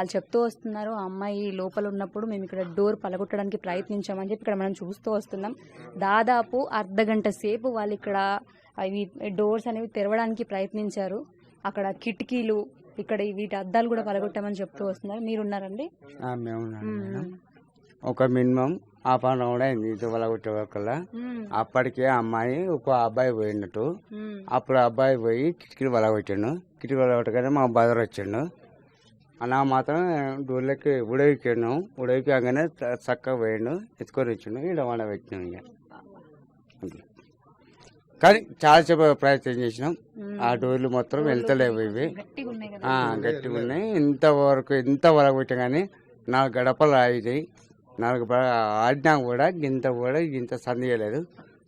వాళ్ళు చెప్తూ వస్తున్నారు ఆ అమ్మాయి లోపల ఉన్నప్పుడు మేము ఇక్కడ డోర్ పలగొట్టడానికి ప్రయత్నించామని చెప్పి ఇక్కడ మనం చూస్తూ వస్తున్నాం. దాదాపు అర్ధ గంట సేపు వాళ్ళు ఇక్కడ అవి డోర్స్ అనేవి తెరవడానికి ప్రయత్నించారు. అక్కడ కిటికీలు ఇక్కడ వీటి అద్దాలు కూడా పలగొట్టామని చెప్తూ వస్తున్నారు. మీరు ఉన్నారండి ఒక మినిమం హాఫ్ అన్ అవర్ అయింది ఇది కొట్టే వరకల్లా అప్పటికే అమ్మాయి ఒక అబ్బాయి పోయినట్టు. అప్పుడు అబ్బాయి పోయి కిటికీలు వలగొట్టాడు కిటికీ వలగొట్టగానే మా బదర్ వచ్చాడు. అలా మాత్రం డోర్లకి ఉడవికాను ఉడవికాగానే చక్కగా పోయాడు. ఎత్తుకొని వచ్చిండు. ఇక్కడ వండ పెట్టినాం ఇక. కానీ చాలా సేపు ప్రయత్నం చేసినాం. ఆ డోర్లు మొత్తం వెళ్తలేవు ఇవి. గట్టిగా ఉన్నాయి ఇంతవరకు ఇంత వరకు పెట్టా కానీ నాలుగు గడపలు ఆగినాయి. నాలుగు ఆడినా కూడా ఇంత కూడా ఇంత సందేయలేదు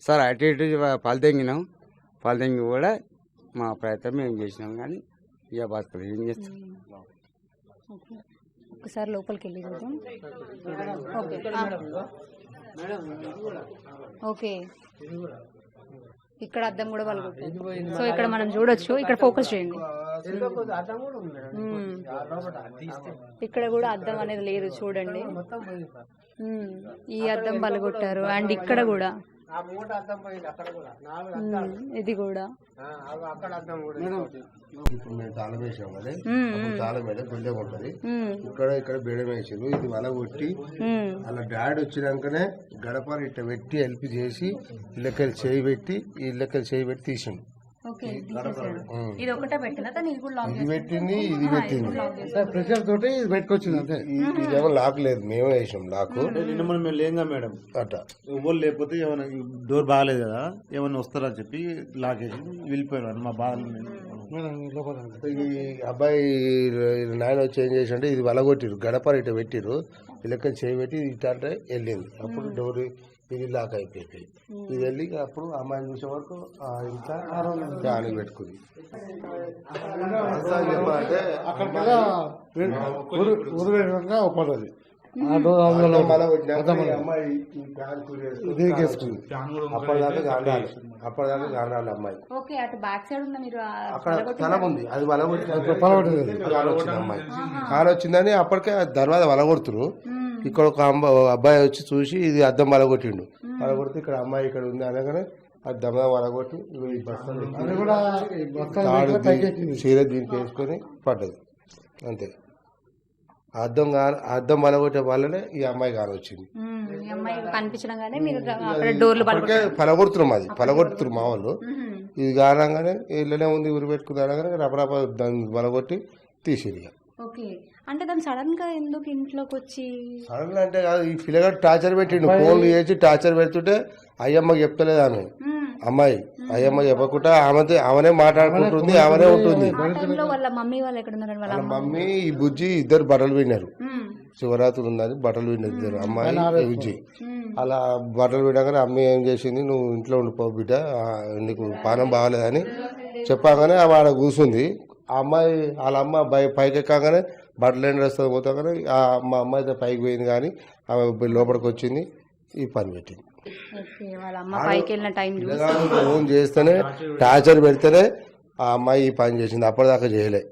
సార్ అటు ఇటు పలదెంగినాం. పలదెంగి కూడా మా ప్రయత్నం మేము చేసినాం కానీ ఇక బతకలేదు. ఏం చేస్తాం. ఒకసారి లోపలికి వెళ్ళి చూద్దాం. ఓకే. ఓకే. ఇక్కడ అద్దం కూడా పలుకుంటుంది సో ఇక్కడ మనం చూడొచ్చు. ఇక్కడ ఫోకస్ చేయండి. ఇక్కడ కూడా అద్దం అనేది లేదు చూడండి. ఈ అద్దం పలగొట్టారు అండ్ ఇక్కడ కూడా. ఇది కూడా. ఇప్పుడు మేము తాళం వేసాం కదా? తాళం మీద బిల్డింగ్ ఉంటది. ఇక్కడ ఇక్కడ బీడం వేసారు ఇది వల కొట్టి. అలా డాడ్ వచ్చినాకనే గడపని ఇట్ట పెట్టి హెల్ప్ చేసి ఇళ్ళకెళ్ళి చేయి పెట్టి ఈ ఇళ్ళకెళ్ళి చేయి పెట్టి తీసిండు. ఇది ఒకటే పెట్టిన ఇది ఇది పెట్టింది ఇది పెట్టింది. ప్రెషర్ తోటి ఇది పెట్టుకొచ్చింది అంతే. ఈ- ఇదేమో లాక్ లేదు మేమే వేసాం లాక్. నిన్న మనం మేము లేంగా మేడం. అట్ట. ఎవ్వరు లేకపోతే ఏమైనా డోర్ బాగాలేదు కదా ఏమైనా వస్తారని చెప్పి లాగేసి వెళ్ళిపోయారు. మా బాధలు ఈ అబ్బాయి నాయన వచ్చి ఏం చేసిండే ఇది వలగొట్టిరు గడపని ఇట్ట పెట్టిరు ఇళ్ళకెళ్ళి చేయి పెట్టి ఇట్ట అంటే వెళ్ళింది. అప్పుడు డోర్ ఇది లాక్ అయిపోయింది ఇది వెళ్ళి అప్పుడు అమ్మాయిని చూసే వరకు ఇంకా ఫ్యాన్ పెట్టుకుంది చెప్పాలంటే అప్పటిదాకా గాండాలి. అమ్మాయి. ఓకే అటు బ్యాక్ సైడ్ ఉన్న మీరు? ఆ అక్కడ అది వలగొట్టి అమ్మాయి. కాలు వచ్చిందని అప్పటికే దర్వాజ వలగొడుతురు. ఇక్కడ ఒక అమ్మ అబ్బాయి వచ్చి చూసి ఇది అద్దం వలగొట్టిండు వలగొడితే ఇక్కడ అమ్మాయి ఇక్కడ ఉంది అనగానే వలగొట్టి ఈ బస్తాలు అది కూడా ఈ బస్తాలు తాడు పైకి దీ- ఎక్కింది. చీర దీనికి వేసుకొని పడ్డది. అంతే. అద్దం కా ఆ అద్దం వలగొట్టే వల్లనే ఈ అమ్మాయి కాని వచ్చింది. ఈ పలగొడుతున్నాం అది పలగొడుతున్నారు మా వాళ్ళు. ఇది కానగానే ఇళ్ళనే ఉంది ఊరి పెట్టుకుంది అనగానే రపరప దాన్ని వలగొట్టి తీసిరు ఇక. ఓకే. అంటే సడన్గా ఎందుకు ఇంట్లోకి వచ్చి సడన్ అంటే కాదు ఈ పిల్లగాడు టార్చర్ పెట్టిండు. ఫోన్లు చేసి టార్చర్ పెడుతుంటే అయ్యమ్మకి చెప్తలేదు ఆమె. మ్మ్. అమ్మాయి అయ్యమ్మ చెప్పకుండా ఆమెతో ఆమెనే మాట్లాడుకుంటుంది ఆమెనే ఉంటుంది. వాళ్ళ మమ్మీ వాళ్ళు ఎక్కడ ఉన్నారు వాళ్ళ వాళ్ళ మమ్మీ ఈ బుజ్జి ఇద్దరు బట్టలు విన్నారు మ్మ్. శివరాత్రి ఉందని బట్టలు విన్నారు ఇద్దరు. అమ్మాయి బుజ్జి. అలా బట్టలు వినగానే అమ్మ ఏం చేసింది నువ్వు ఇంట్లో ఉండిపో బిడ్డ నీకు పానం బాగాలేదని చెప్పగానే ఆమె ఆడ కూర్చుంది ఆ అమ్మాయి వాళ్ళ అమ్మ బై పైకి ఎక్కగానే బట్టలు ఎండ వస్తుంది పోతాగానే ఆ మా అమ్మాయి అయితే పైకి పోయింది కానీ ఆమె లోపలికి వచ్చింది ఈ పని పెట్టింది. ఓకే వాళ్ళ అమ్మ పైకి వెళ్ళిన టైం పిల్లగాడు ఫోన్ చేస్తేనే టార్చర్ పెడితేనే ఆ అమ్మాయి ఈ పని చేసింది. అప్పటిదాకా చేయలే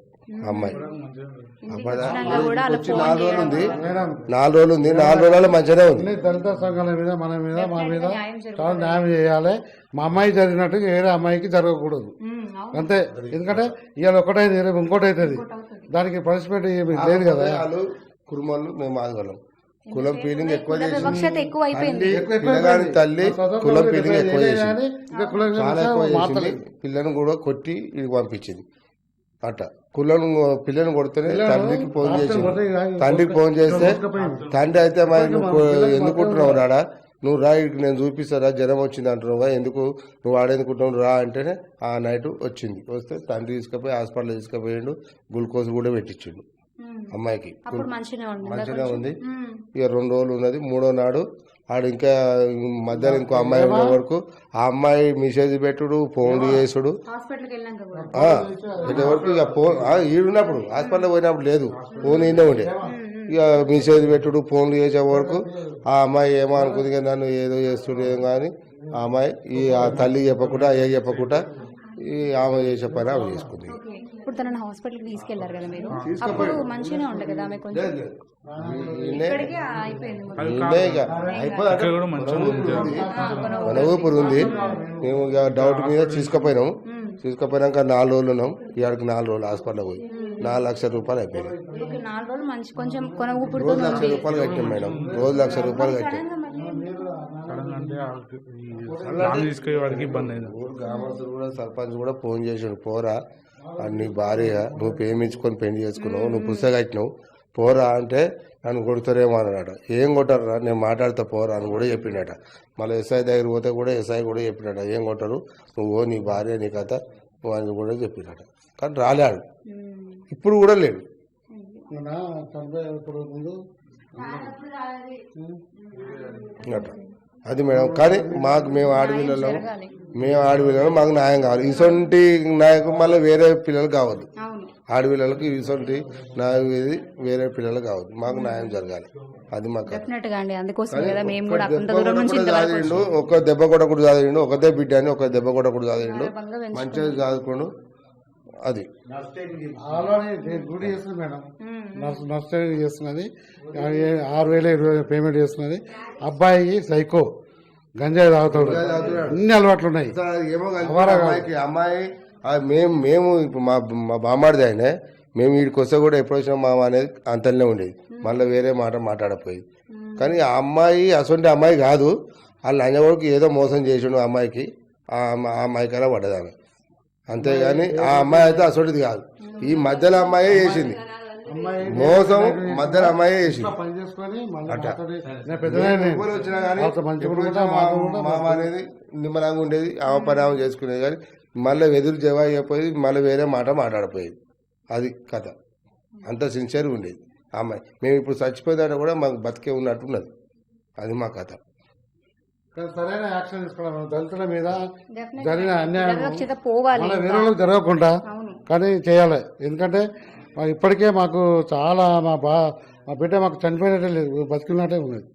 అమ్మాయి. నాలుగు రోజులు ఉంది. నాలుగు రోజులు ఉంది. నాలుగు రోజులు మంచిగానే ఉంది. దళిత సంఘాల మీద మన మీద మా మీద న్యాయం చేయాలి. మా అమ్మాయి జరిగినట్టు వేరే అమ్మాయికి జరగకూడదు. అంతే. ఎందుకంటే ఇవాళ ఒకటైంది రేపు ఇంకోటి అవుతుంది. దానికి పనిష్మెంట్ ఏమి లేదు కదా. వాళ్ళు కుటుంబాలు మేము ఆగలం కులం ఫీలింగ్ ఎక్కువ చేసి పిల్లగాని తల్లి కులం ఫీలింగ్ ఎక్కువ చేసింది. చాలా ఎక్కువ చేసింది. పిల్లను కూడా కొట్టి ఇది పంపించింది. అట్ట. కులను పిల్లని కొడితేనే తండ్రికి ఫోన్ చేసింది. తండ్రికి ఫోన్ చేస్తే తండ్రి అయితే మరి ఎందుకుంటున్నావు రాడా నువ్వు రా ఇక్కడికి నేను చూపిస్తారా జ్వరం వచ్చింది అంటున్నావు ఎందుకు నువ్వు ఆడెందుకుంటున్నావు? రా అంటేనే ఆ నైట్ వచ్చింది. వస్తే తండ్రి తీసుకుపోయి హాస్పిటల్ తీసుకుపోయిండు గ్లూకోజ్ కూడా పెట్టించిండు అమ్మాయికి. మంచిగా ఉంది. ఇక రెండు రోజులు ఉన్నది మూడో నాడు ఆడు ఇంకా మధ్యాహ్నం ఇంకో అమ్మాయి ఉండే వరకు ఆ అమ్మాయి మెసేజ్ పెట్టుడు ఫోన్లు చేసుడు. వరకు ఇక ఫోన్ ఈడున్నప్పుడు హాస్పిటల్ పోయినప్పుడు లేదు ఫోన్ ఈయనే ఉండే. ఇక మెసేజ్ పెట్టుడు ఫోన్లు చేసే వరకు ఆ అమ్మాయి ఏమో అనుకుంది కదా నన్ను ఏదో చేస్తుండే ఏం కానీ ఆ అమ్మాయి ఈ ఆ తల్లి చెప్పకుండా అయ్యా చెప్పకుండా ఈ ఆమె చేసే పని ఆమె చేసుకుంది. ఓకే. ఇప్పుడు తనని హాస్పిటల్కి తీసుకెళ్ళారు కదా మీరు? అప్పుడు మంచిగానే ఉండే కదా ఆమె కొంచెం? ఈయనే ఇక్కడికి అయిపోయింది మొత్తం. ఈయనే ఇక మన ఊపిరి ఉంది. మేము ఇక డౌట్ మీద తీసుకుపోయినాం. తీసుకుపోయినాక నాలుగు రోజులు ఉన్నాం. ఇవాడికి నాలుగు రోజులు హాస్పిటల్ పోయి. నాలుగు లక్షల రూపాయలు ఊపిరితో రోజు లక్ష రూపాయలు కట్టాం మేడం. రోజు లక్ష రూపాయలు కట్టాం గ్రామస్తులు కూడా సర్పంచ్ కూడా ఫోన్ చేసాడు పోరా. అని నీ భార్య నువ్వు ప్రేమించుకొని పెళ్ళి చేసుకున్నావు నువ్వు పుస్తకం కట్టినావు పోరా అంటే నన్ను కొడతారేమో అన్నాడట. ఏం కొట్టారా నేను మాట్లాడతా పోరా అని కూడా చెప్పిండట. మళ్ళీ ఎస్ఐ దగ్గర పోతే కూడా ఎస్ఐ కూడా చెప్పినట. ఏం కొట్టరు? నువ్వు నీ భార్య నీ కథ నువ్వు అని కూడా చెప్పినట. కానీ రాలేడు. ఇప్పుడు కూడా లేడు. అది మేడం. కానీ మాకు మేము ఆడపిల్లలు. మేము ఆడపిల్లలు మాకు న్యాయం కావాలి. ఇసొంటి నాయకు మళ్ళీ వేరే పిల్లలు కావద్దు. అవును. ఆడపిల్లలకి ఇసొంటి ఇది వేరే పిల్లలు కావద్దు. మాకు న్యాయం జరగాలి. అది మాకు చదివిండు ఒక దెబ్బ కొట్టకుండా చదివిండు ఒకదే బిడ్డ అని ఒక దెబ్బ కొట్టకుండా చదివిండు మంచిగా చదువుకోండు అది. చేస్తుంది మేడం. నర్స్ ట్రైనింగ్ చేస్తున్నది. ఆరు వేల ఇరవై వేలు పేమెంట్ చేస్తున్నది. అబ్బాయి సైకో. గంజాయి తాగుతాడు. అన్ని అలవాట్లు ఉన్నాయి అమ్మాయి ఆ మేము మేము ఇప్పుడు మా మా బామ్మాడిది ఆయన. మేము వీడికి వస్తే కూడా ఎప్పుడు వచ్చినా మామ అనేది అంతలోనే ఉండేది. మళ్ళీ వేరే మాట మాట్లాడపోయేది కానీ ఆ అమ్మాయి అసొంటి అమ్మాయి కాదు. వాళ్ళ లంజవాడికి ఏదో మోసం చేసిండు ఆ అమ్మాయికి. ఆ అమ్మ- ఆ అమ్మాయి కన్నా పడ్డది ఆమె అంతేగాని ఆ అమ్మాయి అయితే అసొంటిది కాదు. ఈ మధ్యలో అమ్మాయే చేసింది. అమ్మాయి మోసం మధ్యలో అమ్మాయే చేసింది. వచ్చినా కానీ మామ అనేది నిమ్మలంగా ఉండేది. ఆమె పని ఆమె చేసుకునేది కానీ మళ్ళీ ఎదురు జవాబు అయిపోయి మళ్ళీ వేరే మాట మాట్లాడిపోయేది. అది కథ. అంత సిన్సియర్గా ఉండేది. ఆ అమ్మాయి మేము ఇప్పుడు చచ్చిపోయిందంటే కూడా మాకు బతికే ఉన్నట్టు ఉన్నది. అది మా కథ. సరైన యాక్షన్ తీసుకోవడం దళితుల మీద. జరిగిన అన్యాయం వాళ్ళకి జరగకుండా కానీ చేయాలి. ఎందుకంటే ఇప్పటికే మాకు చాలా మా బా మా బిడ్డ మాకు చనిపోయినట్టే లేదు. బతికినట్టే ఉన్నది.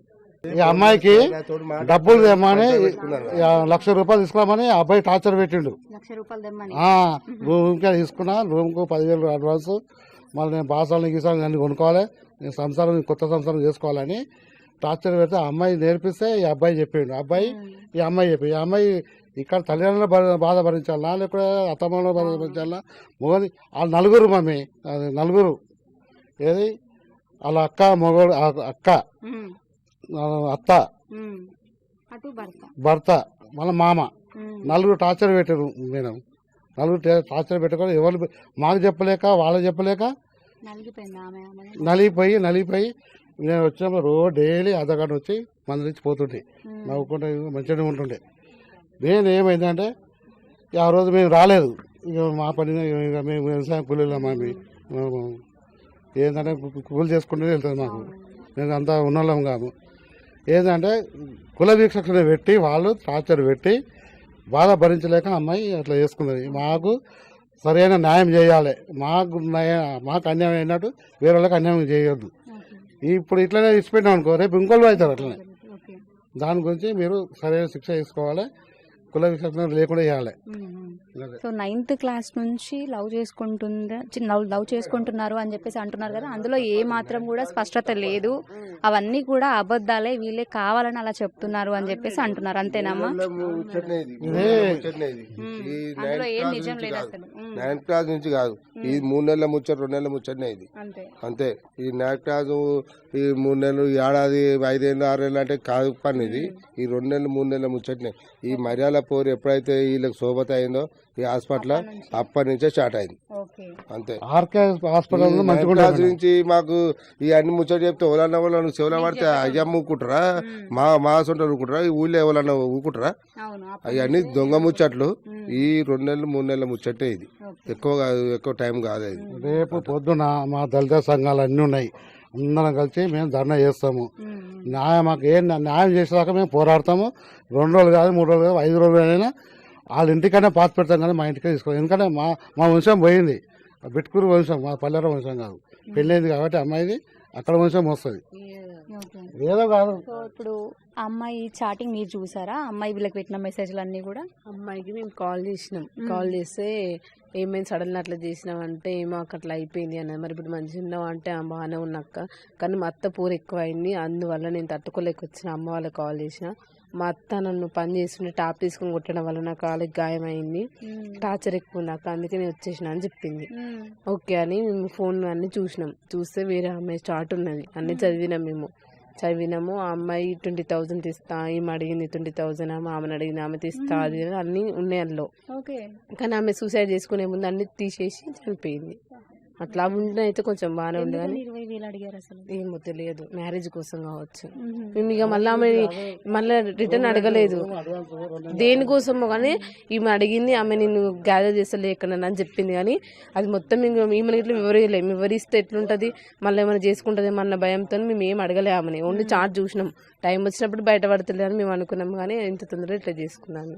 ఈ అమ్మాయికి డబ్బులు తెమ్మని లక్ష రూపాయలు తీసుకోమని ఆ అబ్బాయి టార్చర్ పెట్టిండు. రూమ్కే తీసుకున్నా రూమ్కు పదివేలు అడ్వాన్స్. మళ్ళీ నేను బాసాలను గీసాలను అన్ని కొనుక్కోవాలి. నేను సంసారం కొత్త సంసారం చేసుకోవాలని టార్చర్ పెడితే ఆ అమ్మాయి నేర్పిస్తే ఈ అబ్బాయి చెప్పిండు. అబ్బాయి ఈ అమ్మాయి చెప్పి ఈ అమ్మాయి ఇక్కడ తల్లిదండ్రుల బాధ భరించాలా? లేకపోతే అత్తమ్మలో బాధ భరించాలా? మొగది ఆ నలుగురు మమ్మీ అది నలుగురు. ఏది? వాళ్ళ అక్క మొగడు అక్క. అత్త. భర్త. మళ్ళీ మామ. నలుగురు టార్చర్ పెట్టారు మేడం. నలుగురు టార్చర్ పెట్టుకొని ఎవరు మాకు చెప్పలేక వాళ్ళకి చెప్పలేక నలిగిపోయి నలిగిపోయి నేను వచ్చినప్పుడు రోజు డైలీ కార్డు వచ్చి మంది నుంచి పోతుంటే నవ్వుకుంటే మంచిగానే ఉంటుండే. నేను ఏమైందంటే ఆ రోజు మేము రాలేదు. ఇక మా పని ఇక మేము వ్యవసాయం కూలీలో మా ఏంటంటే కూలి చేసుకుంటూ వెళ్తుంది మాకు. నేను అంతా ఉన్నోళ్ళం కాము. ఏంటంటే కుల వీక్షణ పెట్టి వాళ్ళు టార్చర్ పెట్టి బాధ భరించలేక అమ్మాయి అట్లా చేసుకున్నది. మాకు సరైన న్యాయం చేయాలి. మాకు న్యాయ మాకు అన్యాయం అయినట్టు వేరే వాళ్ళకి అన్యాయం చేయొద్దు. ఇప్పుడు ఇట్లనే ఇచ్చిపెట్టాం అనుకో రేపు ఇంకోళ్ళు అవుతారు అట్లనే. దాని గురించి మీరు సరైన శిక్ష తీసుకోవాలి. కుల లేకుండా చేయాలి. సో నైన్త్ క్లాస్ నుంచి లవ్ చేసుకుంటుందా లవ్ చేసుకుంటున్నారు అని చెప్పేసి అంటున్నారు కదా అందులో ఏ మాత్రం కూడా స్పష్టత లేదు. అవన్నీ కూడా అబద్ధాలే వీళ్ళే కావాలని అలా చెప్తున్నారు అని చెప్పేసి అంటున్నారు. అంతేనమ్మా? ఇది. ఇదే ఇది. అందులో ఏం నిజం లేదు. అసలు నైన్త్ క్లాస్ నుంచి కాదు. ఈ మూడు నెలల ముచ్చట రెండు నెలల ముచ్చటనే ఇది. అంతే. అంతే. ఈ నైన్త్ క్లాస్ ఈ మూడు నెలలు ఈ ఏడాది ఐదేళ్ళు ఆరేళ్ళు అంటే కాదు పని ఇది ఈ రెండు నెలలు మూడు నెలల ముచ్చటనే. ఈ మర్యాద పోరు ఎప్పుడైతే వీళ్ళకి శోభత అయిందో ఈ హాస్పిటల్ అప్పటి నుంచే? స్టార్ట్ అయింది. ఓకే. అంతే. ఆర్కే హాస్పిటల్ నుంచి మాకు ఈ అన్ని ముచ్చట చెప్తే ఎవరన్నా వాళ్ళు చెవుల పడితే అయ్యమ్మ ఊకుంటారా మా మా సొంత ఊకుంటారా ఈ ఊళ్ళో ఎవరన్నా ఊకుంటారా అవన్నీ దొంగ ముచ్చట్లు. ఈ రెండు నెలలు మూడు నెలల ముచ్చటే ఇది. ఎక్కువ కాదు ఎక్కువ టైం కాదు ఇది. రేపు పొద్దున మా దళిత సంఘాలు అన్నీ ఉన్నాయి. అందరం కలిసి మేము ధర్నా చేస్తాము. న్యాయం మాకు ఏం న్యాయం చేసేదాకా మేము పోరాడతాము. రెండు రోజులు కాదు మూడు రోజులు కాదు ఐదు రోజులు అయినా వాళ్ళ ఇంటికైనా పాత పెడతాం కానీ మా ఇంటికే తీసుకోవాలి ఎందుకంటే మా మా వంశం పోయింది. బిట్కూరు వంశం మా పల్లెర వంశం కాదు. పెళ్ళైంది కాబట్టి అమ్మాయిది అక్కడ వంశం వస్తుంది. ఓకే. ఏదో కాదు. సో ఇప్పుడు అమ్మాయి చాటింగ్ మీరు చూసారా? అమ్మాయి వీళ్ళకి పెట్టిన మెసేజ్లు అన్నీ కూడా? అమ్మాయికి మేము కాల్ చేసినాం. కాల్ చేస్తే ఏమైంది సడన్ అట్లా చేసినాం అంటే ఏమో అట్లా అయిపోయింది అన్నది. మరి ఇప్పుడు మంచిగా ఉన్నావు అంటే "ఆ, బాగానే ఉన్నాక్క కానీ మా అత్త పూర ఎక్కువ అయింది అందువల్ల నేను తట్టుకోలేక వచ్చిన అమ్మ వాళ్ళకి కాల్ చేసిన. మా అత్త నన్ను పని చేస్తుంటే టాప్ తీసుకుని కొట్టడం వల్ల నా కాళ్ళకి గాయం అయింది టార్చర్ ఎక్కువ ఉంది అక్క. అందుకే నేను వచ్చేసిన అని చెప్పింది. ఓకే అని మేము ఫోన్ అన్ని చూసినాం. చూస్తే వేరే అమ్మాయి స్టార్ట్ ఉన్నది. అన్ని చదివినాం మేము. చదివినాము. ఆ అమ్మాయి ట్వంటీ థౌజండ్ తీస్తా ఈమె అడిగింది ట్వంటీ థౌజండ్ ఆమె ఆమెను అడిగింది ఆమె తీస్తా అది అన్నీ ఉన్నాయి అందులో. కానీ ఆమె సూసైడ్ చేసుకునే ముందు అన్ని తీసేసి చనిపోయింది. అట్లా ఉంటే అయితే కొంచెం బాగానే ఉంది కానీ ఇరవై వేలు అడిగారు అసలు? ఏమో తెలియదు మ్యారేజ్ కోసం కావచ్చు. మేము. ఇక మళ్ళీ ఆమె మళ్ళీ రిటర్న్ అడగలేదు. దేనికోసమో కానీ ఈమె అడిగింది ఆమె నేను గ్యాదర్ చేస్తలే ఎక్కడ అని చెప్పింది కానీ అది మొత్తం మేము ఈమెను ఇట్లా వివరియలేము వివరిస్తే ఎట్లుంటుంది మళ్ళీ ఏమైనా చేసుకుంటుంది అన్న భయంతో మేము ఏం అడగలే ఆమెని. ఓన్లీ చార్ట్ చూసినాం. టైం వచ్చినప్పుడు బయట పడుతుంది అని మేము అనుకున్నాం కానీ ఇంత తొందరగా ఇట్లా చేసుకున్నాము